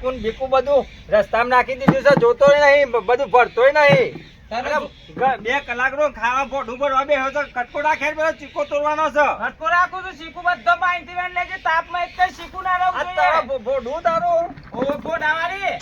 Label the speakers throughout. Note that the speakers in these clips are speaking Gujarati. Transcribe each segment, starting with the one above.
Speaker 1: ચીકુ ને બધું રસ્તામાં નાખી દીધું છે જોતો નહીં બધું ભરતોય નહીં. બે કલાક નો ખાવા ફોટું પર બે તો કટકોડા ખેર પેલો ચીકો તોડવાનો છે.
Speaker 2: કટકો રાખું છું શીખું બધો બાંધતી વેણ લેજે તાપમાં એક જ શીખું ના રહું
Speaker 1: ભોડું તારું
Speaker 2: આવારી.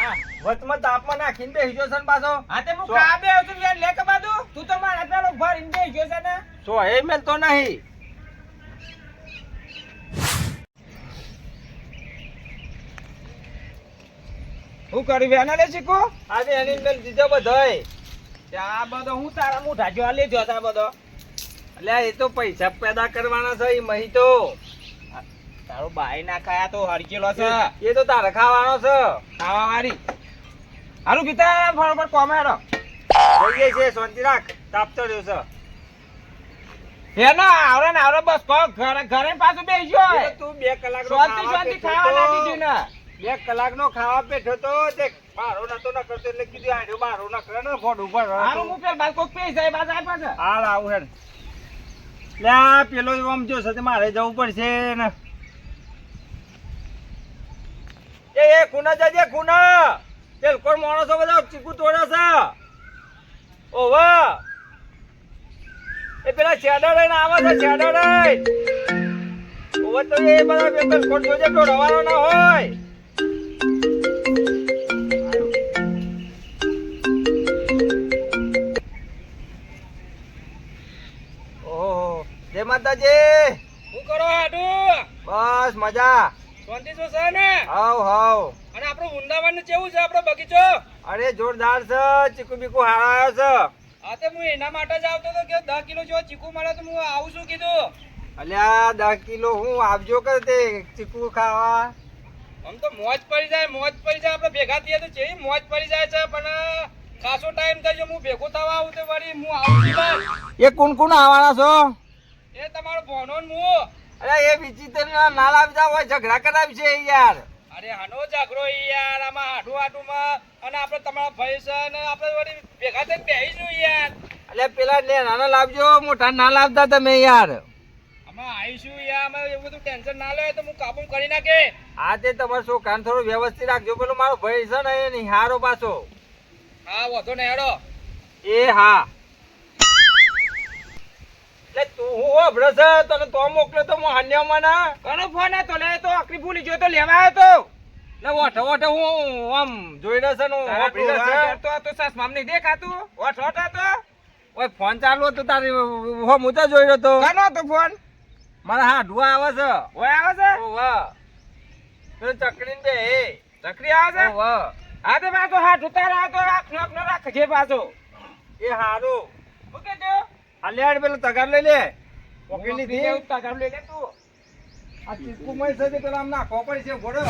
Speaker 1: હા, વચમાં તાપમાં નાખીને બેસી ગયો છે પાછો.
Speaker 2: હા તે હું કાબે વેણ લે કે બાજુ તું તો મારા પેલો ભરીને દઈ ગયો છે ને.
Speaker 1: સો એ મેલતો નહીં.
Speaker 2: હું કરી વેણ લે શીખો?
Speaker 1: આજે એની અંદર દીધો બધોય.
Speaker 2: આ બધો હું તારા મોઢા જો લેજો આ બધો.
Speaker 1: એટલે એ તો પૈસા પેદા કરવાના છે એ મહી તો.
Speaker 2: તારો બાઈ ના ખાયા તો હરકેલો છે.
Speaker 1: એ તો તારે ખાવાનો છે.
Speaker 2: ખાવા વાળી હારું પિતા બરોબર કોમેરો
Speaker 1: જોઈએ છે શાંતિ રાખ. તાપતો રહ્યો છે.
Speaker 2: એનો આવરે ને આવરે બસ ઘરે ઘરે પાછું બેસી
Speaker 1: એ તું બે કલાક
Speaker 2: શાંતિ શાંતિ ખાવા લાગી ગયું ને.
Speaker 1: બે કલાક નો ખાવા બેઠો તો તે મારો નતો ના કરતો એટલે કીધું આડ્યો મારો ના કરે ને ફોન ઉપર
Speaker 2: હારું હું પેલા બાર કોક પેઈ જાય બાદ આપ પાછા
Speaker 1: હાલ આવું હેડ. લે આ પેલો આમ જો છે મારે જવું પડશે ને. એ એ ખૂના જજે ખૂના. પેલ કોણ માણસો બધા? ચીકુ તોડે છે. ઓવા એ પેલા છેડા લઈને આવે છે છેડા લઈને. ઓવા તો એ બધા પેપર કોણ જોજે તોડવાનો ના હોય. જય માતાજી.
Speaker 2: શું કરો હાડુ?
Speaker 1: બસ મજા.
Speaker 2: શાંતિ છો છે ને
Speaker 1: હાવ હાવ
Speaker 2: અને આપણું વૃંદાવન કેવું છે આપણો બગીચો?
Speaker 1: અરે જોરદાર છે ચીકુ બીકુ હારાયો છે.
Speaker 2: હા તે હું એના માટે જ આવતો હતો કે દસ કિલો જો ચીકુ મળે તો હું આવું છું કીધું?
Speaker 1: અલ્યા દસ કિલો હું આપજો કે તે ચીકુ ખાવા?
Speaker 2: આમ તો મોજ પડી જાય મોજ પડી જાય. આપણે ભેગા થઈએ તો જેવી મોજ પડી જાય છે પણ ખાસો ટાઈમ થઈ ગયો. હું ભેગો થવા આવું તો વળી હું આવું
Speaker 1: એ કોણ કોણ આવવાના છો?
Speaker 2: એ તમારો ભોનો ને હું
Speaker 1: અરે એ વિચિત્ર ના ના જાવ હોય ઝઘડા કરાવી છે યાર.
Speaker 2: અરે હાનો ઝઘડો યાર. આમાં હાડું હાડુમાં અને આપણે તમારા ભાઈ છે અને આપણે વળી ભેગા થઈને બેહીશું યાર.
Speaker 1: એટલે પેલા નાના લાવજો મોટા ના લાવતા તમે યાર.
Speaker 2: આવીશું અમે એવું બધું ટેન્શન ના લે તો હું કાબુ કરી નાખે
Speaker 1: આ તે તમારો છોકરાને થોડું વ્યવસ્થિત રાખજો પેલો મારો ભાઈ છે ને એ નિહારો પાછો
Speaker 2: હા વધો ને હેડો
Speaker 1: એ હા એટલે તું હું છે તને તો મોકલ્યો તો હું હાન્યામાં ના
Speaker 2: ઘણો ફોન હતો લે તો આખરી ભૂલી ગયો તો લેવા આવ્યો તો
Speaker 1: ને હું આમ જોઈ રહ્યો છે ને છે.
Speaker 2: કરતો હતો દેખાતું ઓઠ ઓઠ હતો
Speaker 1: ઓય ફોન ચાલુ હતો તારી હો તો જોઈ રહ્યો તો
Speaker 2: ઘણો હતો ફોન
Speaker 1: મારા હા ઢુઆ આવે છે.
Speaker 2: ઓય આવે છે?
Speaker 1: ઓ વાહ તો ચકડીને દે એ.
Speaker 2: ચકડી આવે છે?
Speaker 1: ઓ વાહ
Speaker 2: આ તો પાછો હાથ ઉતાર તો રાખ નોક નો રાખજે પાછો.
Speaker 1: એ હારો.
Speaker 2: શું કે જો
Speaker 1: હાલ્યાડ પેલો તગાર લઈ લે. પોકેટ લીધી.
Speaker 2: તગાર લઈ લે તું.
Speaker 1: આ ચીકુમય છે તે પેલા આમ નાખવો છે ઘોડો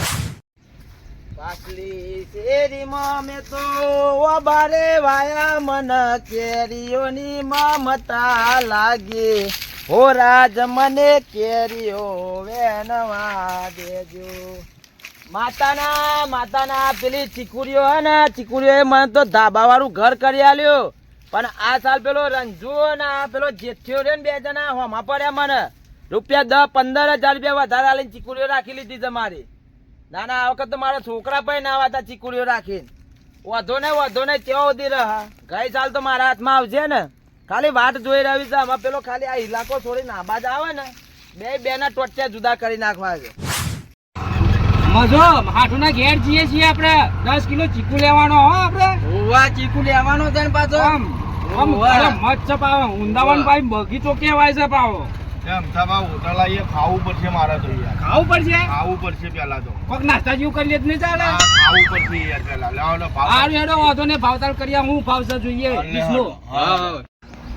Speaker 2: પાછલી શેરીમાં મેં તો ઓબારે વાયા મન કેરીઓની મમતા લાગી. હો રાજ મને કેરીઓ વેનવા દેજો. માતાના માતાના પેલી ચીકુરીઓ હે ને ચીકુરીઓ મને તો ધાબા વાળું ઘર કરી આલ્યું. પણ આ સાલ પેલો રંજુ ને પેલો જેઠ્યો રે ને બે જણા, હોમા પડ્યા મને. રૂપિયા દસ, પંદર હજાર રૂપિયા વધારે આલીને ચીકુરીઓ રાખી લીધી છે મારી. ના ના આ વખત તો મારા છોકરા પણ ના આવતા ચીકુડીઓ રાખીને. વધો ને વધો ને કેવો સુધી રહ્યા ગઈ સાલ તો મારા હાથમાં આવશે ને. ખાલી વાટ જોઈ રહી છે. આમાં પેલો ખાલી આ ઇલાકો છોડી નાબાજ આવે ને બે બે ના ટોટ્યા જુદા કરી નાખવા છે. મજો હાથ ના ઘેર જઈએ છીએ આપણે. દસ કિલો ચીકુ લેવાનો હો આપણે.
Speaker 1: ઓવા ચીકુ લેવાનો છે ને પાછો?
Speaker 2: આમ આમ અરે મસ્ત છે પાવો ભાઈ બગીચો કેવાય છે પાવો.
Speaker 3: એમ હોટલ આવીએ ખાવું પડશે મારે તો યાર.
Speaker 2: ખાવું પડશે?
Speaker 3: ખાવું પડશે પેલા તો.
Speaker 2: કોક નાસ્તા જેવું કરી લે તો નહીં ચાલે
Speaker 3: ખાવું પડશે યાર પેલા. લાવો લો ભાવ.
Speaker 2: આ હેડો વાંધો ને ભાવતાલ કર્યા હું ભાવસા જોઈએ. વીસનો.
Speaker 3: લે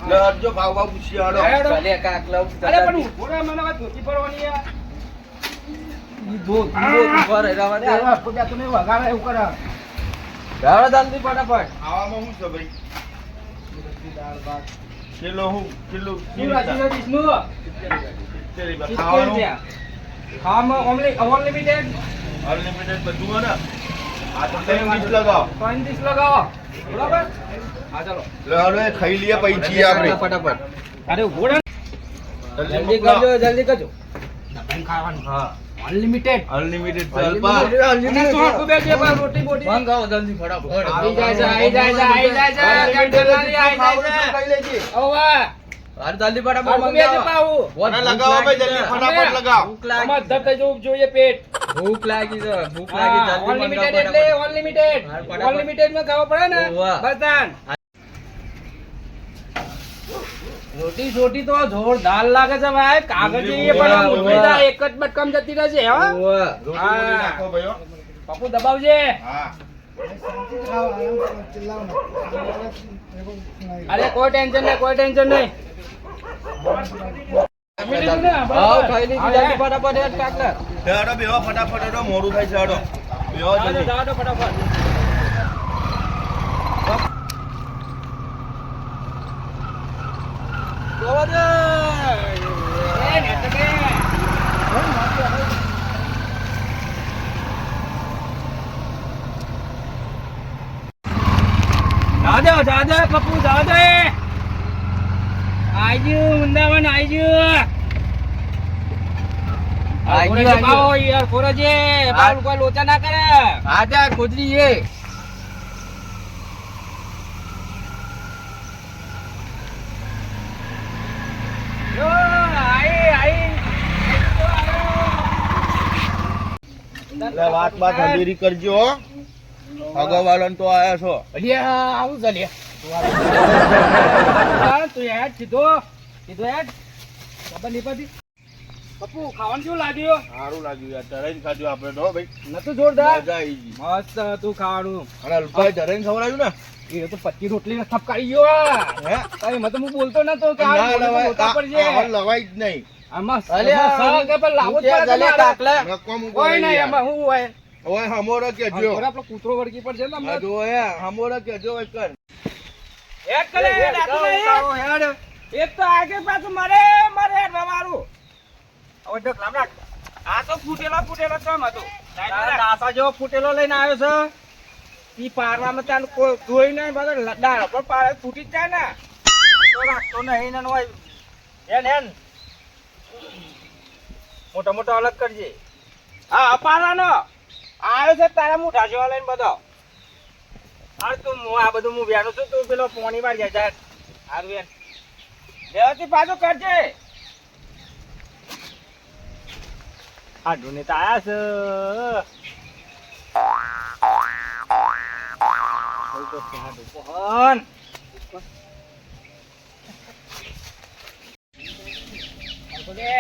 Speaker 3: હટજો ભાવ ભાવ પૂછી હાલો
Speaker 1: ભલે કાક લઉં
Speaker 2: અરે પણ ઊભો મને વાત ધોતી પડવાની યાર.
Speaker 1: ધો
Speaker 2: અરે આ ખોટા તમે વગાડે એવું કરે.
Speaker 1: જલ્દી ફટાફટ.
Speaker 3: ખાવામાં શું છે ભાઈ? કિલો હું? કિલો
Speaker 2: શું રાજી છે વીસનું?
Speaker 3: સિત્તેર રૂપિયા.
Speaker 2: સિત્તેર
Speaker 3: ખાવાનું?
Speaker 2: ખાવામાં only- unlimited.
Speaker 3: અનલિમિટેડ બધું હે ને? આ તો તમે વીસ લગાવો.
Speaker 2: ડીશ લગાવો. બરાબર? હા, ચાલો.
Speaker 3: લે ખાઈ લઈએ પછી આપણે.
Speaker 1: ફટાફટ.
Speaker 2: અરે રહે.
Speaker 1: જલ્દી કરજો જલ્દી કરજો.
Speaker 2: ખાવાનું.
Speaker 3: હા.
Speaker 4: અનલિમિટેડ
Speaker 3: અનલિમિટેડ ચાલપા
Speaker 4: અને સો આખું બે જે બા રોટી બોટી
Speaker 3: મંગાવો જલ્દી ફટાફટ.
Speaker 4: આવી જાય છે આવી જાય છે આવી જાય છે. કંટ્રોલરી આવી જાય છે. ઓવે.
Speaker 3: અરે જલ્દી ફટાફટ
Speaker 4: મંગાવો. પાઉ
Speaker 3: ના લગાવો ભાઈ જલ્દી ફટાફટ લગાવો.
Speaker 4: આમાં ધબ થઈ જવું જોઈએ પેટ.
Speaker 3: ભૂખ લાગી છે ભૂખ
Speaker 4: અનલિમિટેડ એટલે અનલિમિટેડ અનલિમિટેડમાં ખાવા પડે ને. બસ તાન. રોટી છોટી તો જોરદાર લાગે છે ભાઈ. કાગળ જેવી પણ. જાય એક જ બટકમ જતી રહેશે હા. હા. પપ્પુ દબાવજે. અરે કોઈ ટેન્શન નહીં કોઈ ટેન્શન નહીં જમી લીધું ને? બરાબર. હા,
Speaker 3: હેડો બેહો ફટાફટ હેડો મોડું થાય છે હેડો બેહો
Speaker 4: જાઓ,
Speaker 3: જલ્દી
Speaker 4: જાઓ, જાઓ, ફટાફટ એ, ને તો કે. જા દે, પપ્પુ, જા દે. વૃંદાવન, લોચા ના કરે.
Speaker 3: આજા ખોદરી એ.
Speaker 4: આઈ.
Speaker 3: વાત બાત કરજો હો. ભગવાન તો આયા છો.
Speaker 4: અલિયા, આવું. હા, તું હેડ, સીધો. સીધો હેડ. ખબર નહીં પડતી. પપ્પુ, ખાવાનું કેવું લાગ્યું?
Speaker 3: સારું લાગ્યું યાર ધરાઈને ખાધું આપણે તો ભાઈ
Speaker 4: નતું જોરદાર?
Speaker 3: મજા આવી ગઈ
Speaker 4: મસ્ત હતું ખાવાનું.
Speaker 3: અને અલ્પાઈ ધરાઈને ખવડાવ્યું ને
Speaker 4: એ તો પચી રોટલી થપકારી ગયો
Speaker 3: હે
Speaker 4: બોલતો નતો કે આ
Speaker 3: લવાય
Speaker 4: મોટા
Speaker 3: જ નહીં
Speaker 4: આમાં પર લાવવું જ પડે
Speaker 3: ઉપર
Speaker 4: કોઈ નહીં,
Speaker 3: યાર.
Speaker 4: હું હોય.
Speaker 3: ઓય હમોરો કેજો
Speaker 4: થોડા કૂતરો વળગી પડશે ને
Speaker 3: આ
Speaker 4: હમણાં.
Speaker 3: જો એ હમોરો કેજો કર
Speaker 4: હેડ કરે, હેડ, નહીં. એક તો આગે પાછું મારે મારે હેડવા વાળું. હવે આ તો ફૂટેલો ફૂટેલો કેમ હતો. દાસા જેવો ફૂટેલો લઈને આવ્યો છે. ઈ પારવામાં ત્યાં કોઈ ધોઈ નહીં બધો પર પારે ફૂટી જ જાય ને. તો રાખતો નહીં ને હોય. હેન હેન મોટો મોટો અલગ કરજે. હા અપારાનો આવ્યો છે તારા મોઢા જોવા લઈને બધો. હા તું હું આ બધું હું વ્યાનું છું તું પેલો પોણી વાર જાય જાય હારું વેન વ્યવસ્થિત પાછું કરજે. આ ઢૂને તો આયા છે. કોઈ તો છે આ ડૂપોહન. હાલતો દે.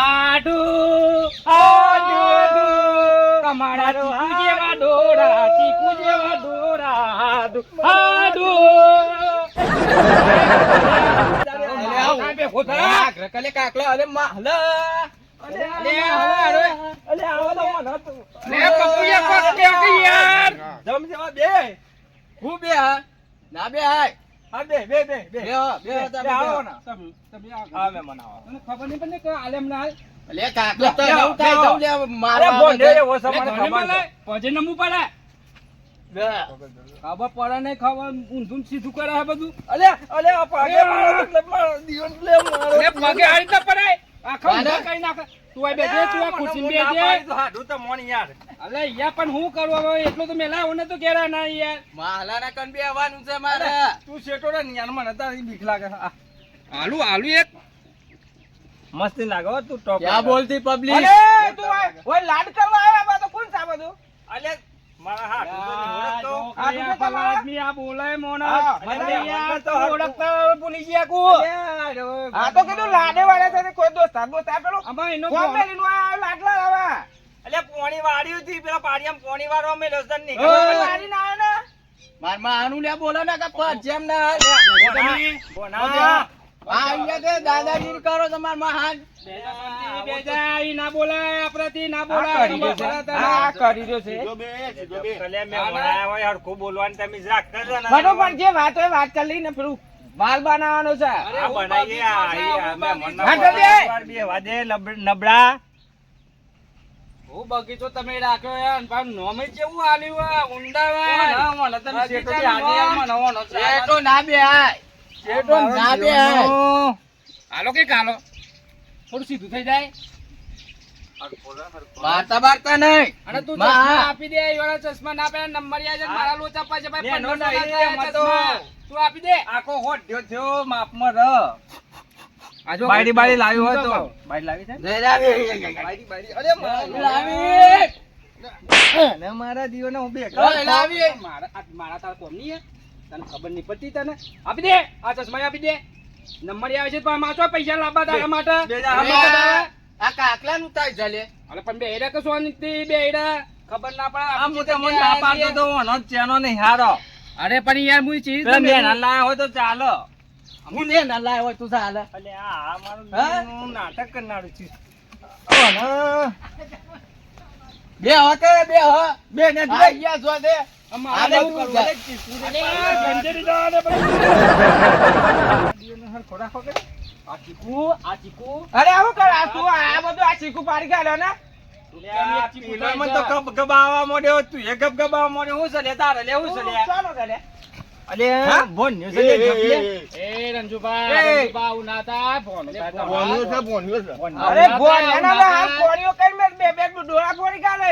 Speaker 4: આડુ, આડુ, તમારા ચીકુ જેવા ડોરા, ચીકુ જેવા ડોરા, આડુ, આડુ. આ બે હા તો. હા, બે, બે, બે, બે.
Speaker 3: બે, બે, હો, તમે
Speaker 4: બે, આવો
Speaker 3: બે.
Speaker 4: તમે, તમે આવો.
Speaker 3: હા મનાવો
Speaker 4: તને ખબર નહીં પડે કે આલેમ ના હાલ?
Speaker 3: લે કાકલો તો
Speaker 4: લે,
Speaker 3: એવું થાય
Speaker 4: લે,
Speaker 3: જવું લે
Speaker 4: અરે
Speaker 3: મારવા
Speaker 4: બોંડે
Speaker 3: આવે
Speaker 4: એવો છે,
Speaker 3: લે,
Speaker 4: મને
Speaker 3: ઘરે
Speaker 4: ખબર
Speaker 3: મળે.
Speaker 4: છે. પજે નમવું પડે. ખબર પડે નહીં, ખબર. ઊંધું સીધું કરે છે બધું.
Speaker 3: અલે અલે આ
Speaker 4: પાગે
Speaker 3: મારો એટલે મારો દીવન લે મારો
Speaker 4: એ પગે આ રીતે પડાય. આખો ઊંધો કરી નાખે. તું આ બેઠે, તું આ ખુરશીમાં બેઠે. અલે, યા પણ હું કરવા હવે? એટલું તો મેલા ઓને તો કેરા ના યાર.
Speaker 3: માલાના કન બે આવવાનું છે મારે.
Speaker 4: તું શેટો ને યાર મને તો બીક લાગે આ. આલુ આલુ એક. મસ્તી લાગે તું ટોપ.
Speaker 3: ક્યાં બોલતી પબ્લિક
Speaker 4: અરે તું ઓય લાડ કરવા આવ્યા બા તો કોણ સાબા તું
Speaker 1: અલે પોણી વાળ્યું હતી પેલા પાડિયામાં પોણી વાળવા. ખબર
Speaker 4: લાડી ના
Speaker 3: મારમાં આનું લે બોલો ને જેમ ના દાદાગીરી કરો તમાર
Speaker 4: ના બોલાય આપણાથી ના બોલાય.
Speaker 2: કરી છે.
Speaker 1: બોલવાની તમે જ
Speaker 2: વાત હોય વાત કરી પેલું માલ બનાવવાનો છે.
Speaker 1: નબળા.
Speaker 4: હું બગીચો તમે રાખ્યો યાર પણ નોમે કેવું આલ્યું ઊંડા
Speaker 2: ના,
Speaker 3: બે શેઠો ના બે
Speaker 4: હાલો કે કાલો? થોડું સીધું થઈ જાય.
Speaker 2: વાર્તા વાર્તા નહીં.
Speaker 4: અને તું ચશ્મા આપી દે એવાળા ચશ્મા ના પહેરે નંબર યાદ મારા લોચા પાસે ભાઈ
Speaker 1: ને, નો,
Speaker 4: પંદરસો
Speaker 1: નહીં,
Speaker 4: ના
Speaker 1: એમાં
Speaker 4: થયા
Speaker 1: તો.
Speaker 4: ચશ્મા. તું આપી દે.
Speaker 1: આખો હોટ થયો થયો માપમાં રહ. બાયડી બાયડી લાવી હોય તો બાયડી લાવી છે?
Speaker 2: જય
Speaker 1: અરે
Speaker 2: લાવી.
Speaker 1: ને મારા દીવને હું બે
Speaker 2: લાવી.
Speaker 4: મારા મારા તાર કોમ નહીં? તને ખબર નહીં પડતી તને? આપી દે. આ ચશ્મા આપી દે. નંબર આવે છે પણ માચો પૈસા લાવવા તારા માટે.
Speaker 1: બે જા,
Speaker 4: નું.
Speaker 2: આ થાય ચાલે
Speaker 4: અરે પણ બે હેડા કશું આનંદથી બે હેડા? ખબર ના પડે.
Speaker 1: આમ હું તમને ના પાડતો તો ઓનો ચેનો નહીં હારો.
Speaker 4: અરે પણ યાર હું ચીજ
Speaker 1: પેલા મેના લાયા હોય તો ચાલો.
Speaker 2: હું ને ના લાય હોય તું ચાલે.
Speaker 1: અલે આ આ મારું નાટક કરનારું છે.
Speaker 2: બે હોતે બે હો. બે ને
Speaker 4: હા.
Speaker 2: ગયા જો દે ગયા ને.
Speaker 1: લે આ ટીલામાં તો ગબ ગબાવા મોડ્યો તું એ ગબ ગબાવા મોડ્યો હું છે લે તારે લેવું છે લે
Speaker 2: ચાલો કરે
Speaker 1: અલે
Speaker 2: હા?
Speaker 1: ભોન્યો છે
Speaker 3: એ,
Speaker 1: લે
Speaker 3: એ,
Speaker 1: જપ લે.
Speaker 3: એ, એ.
Speaker 4: એ રંજુભા,
Speaker 1: એ.
Speaker 4: રંજુભા, આવું ના થાય. ફોન થાય તો.
Speaker 3: ભોંય્યો છે, ભોંય્યો છે.
Speaker 1: ભોન્યો.
Speaker 2: અરે
Speaker 4: આવું
Speaker 2: ગોળ
Speaker 4: ના
Speaker 2: એના
Speaker 4: થાય,
Speaker 2: ના કોણીઓ કઈ મેં બે બે ડોળા ફોડી કાઢે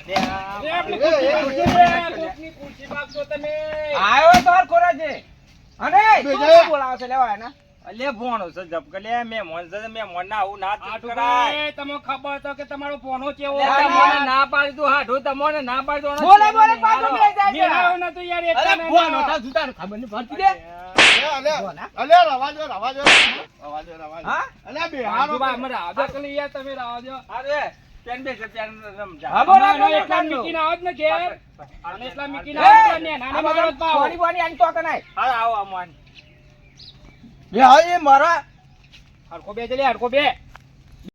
Speaker 1: અલે આ
Speaker 4: એ આપણી
Speaker 3: એ, એ,
Speaker 4: ખુરશી
Speaker 3: એ,
Speaker 4: છે, કોકની ખુરશી માગશો તમે.
Speaker 2: આયો તો હર ખોરા છે અને
Speaker 3: બે
Speaker 2: તું
Speaker 3: જાય.
Speaker 2: ને
Speaker 1: અલે ભોણો છે જપ કે લે મોન છે મે મોન ના આવું ના કરાય
Speaker 4: તમને ખબર તો કે તમારો ફોનો કેવો
Speaker 2: ના,
Speaker 1: તમને ના પાડી તું હાડું તમને ના પાડી દો
Speaker 2: બોલે બોલે પાછો બે જાય છે.
Speaker 4: ના તો યાર એક
Speaker 2: અરે
Speaker 4: ને
Speaker 2: તા
Speaker 4: ના.
Speaker 2: ખબર ને ભરતી દે
Speaker 3: અલે, અલે, અલે, રવા દો, રવા દો. રવા દો, રવા દો.
Speaker 2: હા
Speaker 3: અલે, બિહારો
Speaker 4: રંજુભા, અમે રાહ દો કે યાર તમે રાહ દો.
Speaker 1: અરે પેન બે છે પેન રમજા
Speaker 2: હા, બોલો,
Speaker 4: અમારે
Speaker 2: બોલો,
Speaker 4: એટલા
Speaker 2: ચાલો.
Speaker 4: મીકીને આવો જ ને ઘેર. અને એટલા મીકીને
Speaker 2: ના
Speaker 4: આવો જ ને, નાની
Speaker 2: આ
Speaker 4: બગાડો જ
Speaker 2: બધા
Speaker 4: પાવો.
Speaker 2: કોણી બોણી આની તો કનાય
Speaker 1: હા આવો આમાં
Speaker 2: બે હા એ મારા
Speaker 4: હરખો બે છે લે, હરખો બે.